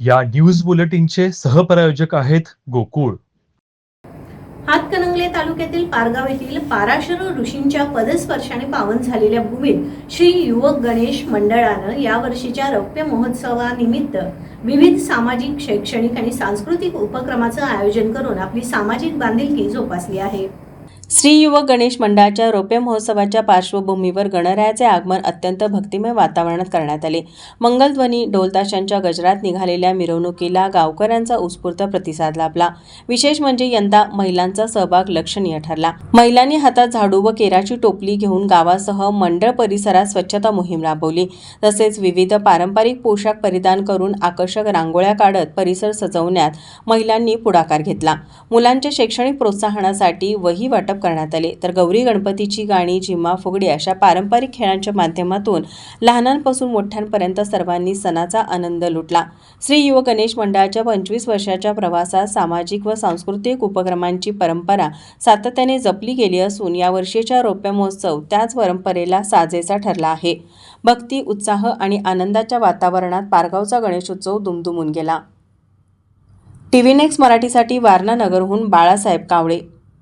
या न्यूज बुलेटिनचे सहप्रायोजक आहेत गोकुळ. हातकणंगले तालुक्यातील पारगाव येथील पाराशर ऋषींच्या पदस्पर्शाने पावन झालेल्या भूमीत श्री युवक गणेश मंडळानं या वर्षीच्या रौप्य महोत्सवानिमित्त विविध सामाजिक शैक्षणिक आणि सांस्कृतिक उपक्रमाचं आयोजन करून आपली सामाजिक बांधिलकी जोपासली आहे. श्री युवक गणेश मंडळाच्या रौप्य महोत्सवाच्या पार्श्वभूमीवर गणरायाचे आगमन अत्यंत भक्तिमय वातावरणात करण्यात आले. मंगलध्वनी ढोलताशांच्या गजरात निघालेल्या मिरवणुकीला गावकऱ्यांचा उत्स्फूर्त प्रतिसाद लाभला. विशेष म्हणजे यंदा महिलांचा सहभाग लक्षणीय ठरला. महिलांनी हातात झाडू व केराची टोपली घेऊन गावासह मंडळ परिसरात स्वच्छता मोहीम राबवली. तसेच विविध पारंपरिक पोशाख परिधान करून आकर्षक रांगोळ्या काढत परिसर सजवण्यात महिलांनी पुढाकार घेतला. मुलांच्या शैक्षणिक प्रोत्साहनासाठी वही वाटप करण्यात आले. तर गौरी गणपतीची गाणी झिम्मा फुगडी अशा पारंपरिक खेळांच्या माध्यमातून लहानांपासून मोठ्यांपर्यंत सर्वांनी सणाचा आनंद लुटला. श्री युवक गणेश मंडळाच्या पंचवीस वर्षाच्या प्रवासात सामाजिक व सांस्कृतिक उपक्रमांची परंपरा सातत्याने जपली गेली असून या वर्षीच्या रौप्य महोत्सव त्याच परंपरेला साजेचा ठरला आहे. भक्ती उत्साह आणि आनंदाच्या वातावरणात पारगावचा गणेशोत्सव दुमदुमून गेला. टीव्ही नेक्स्ट मराठीसाठी वारणा नगरहून बाळासाहेब कावळे